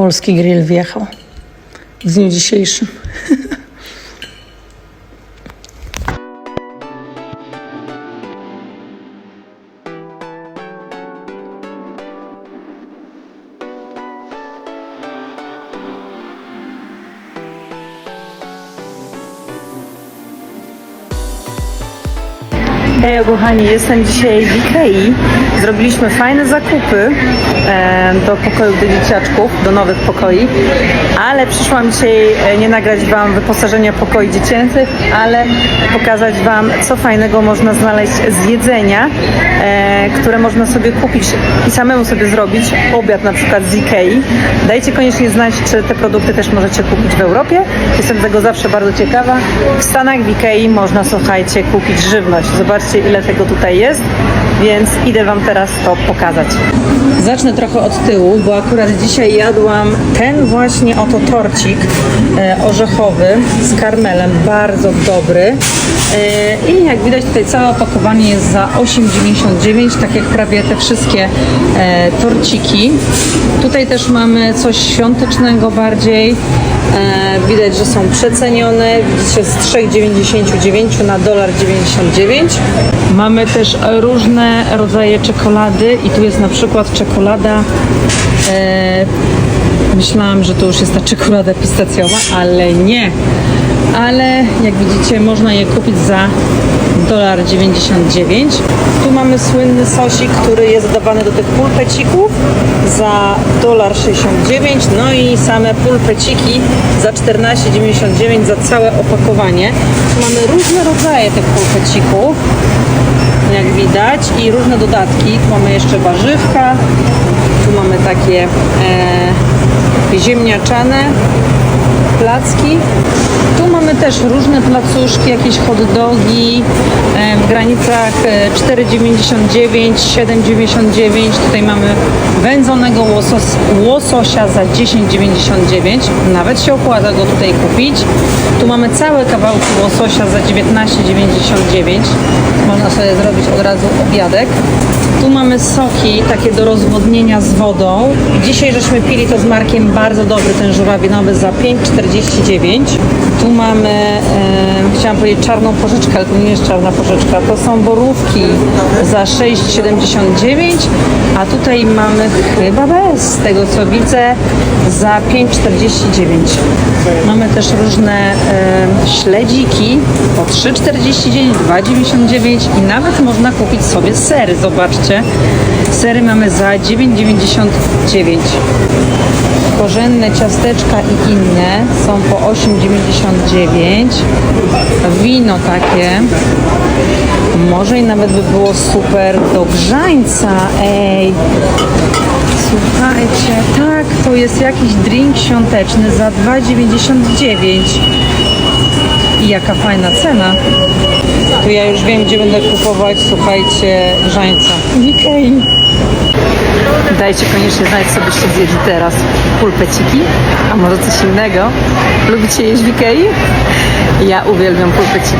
Polski grill wjechał w dniu dzisiejszym. Hej kochani, jestem dzisiaj w Ikei. Zrobiliśmy fajne zakupy do pokoju do dzieciaczków, do nowych pokoi, ale przyszłam dzisiaj e, nie nagrać Wam wyposażenia pokoi dziecięcych, ale pokazać Wam, co fajnego można znaleźć z jedzenia, e, które można sobie kupić i samemu sobie zrobić. Obiad na przykład z Ikei. Dajcie koniecznie znać, czy te produkty też możecie kupić w Europie. Jestem tego zawsze bardzo ciekawa. W Stanach w Ikei można, słuchajcie, kupić żywność. Zobaczcie, ile tego tutaj jest, więc idę Wam teraz to pokazać. Zacznę trochę od tyłu, bo akurat dzisiaj jadłam ten właśnie oto torcik e, orzechowy z karmelem, bardzo dobry. E, I jak widać tutaj całe opakowanie jest za 8,99, tak jak prawie te wszystkie e, torciki. Tutaj też mamy coś świątecznego bardziej. Widać, że są przecenione. Widzicie z 3,99 na 1,99 Mamy też różne rodzaje czekolady i tu jest na przykład czekolada e, myślałam, że to już jest ta czekolada pistacjowa, ale nie. Ale jak widzicie można je kupić za 1,99 Tu mamy słynny sosik, który jest dodawany do tych pulpecików za 1,69 no i same pulpeciki za 14,99 za całe opakowanie. Tu mamy różne rodzaje tych pulpecików, jak widać. I różne dodatki. Tu mamy jeszcze warzywka, tu mamy takie e, ziemniaczane placki. Tu mamy też różne placuszki, jakieś hot dogi e, w granicach e, 4,99, 7,99. Tutaj mamy wędzonego łosos, łososia za 10,99. Nawet się opłaca go tutaj kupić. Tu mamy całe kawałki łososia za 19,99. Można sobie zrobić od razu obiadek. Tu mamy soki takie do rozwodnienia z wodą. Dzisiaj żeśmy pili to z Markiem bardzo dobry ten żurawinowy za 5,49. Tu mamy, e, chciałam powiedzieć czarną porzeczkę, ale to nie jest czarna porzeczka. To są borówki za 6,79, a tutaj mamy chyba bez tego co widzę za 5,49. Mamy też różne e, śledziki po 3,49, 2,99 i nawet można kupić sobie sery. Zobaczcie, sery mamy za 9,99. Korzenne ciasteczka i inne są po 8,99. Wino takie. Może i nawet by było super do grzańca. Ej, słuchajcie, tak, to jest jakiś drink świąteczny za 2,99. I jaka fajna cena. To ja już wiem, gdzie będę kupować, słuchajcie, grzańca. W Ikei. Dajcie koniecznie znać, co byście zjedli teraz. Pulpeciki, a może coś innego. Lubicie jeść w Ikei? Ja uwielbiam pulpeciki.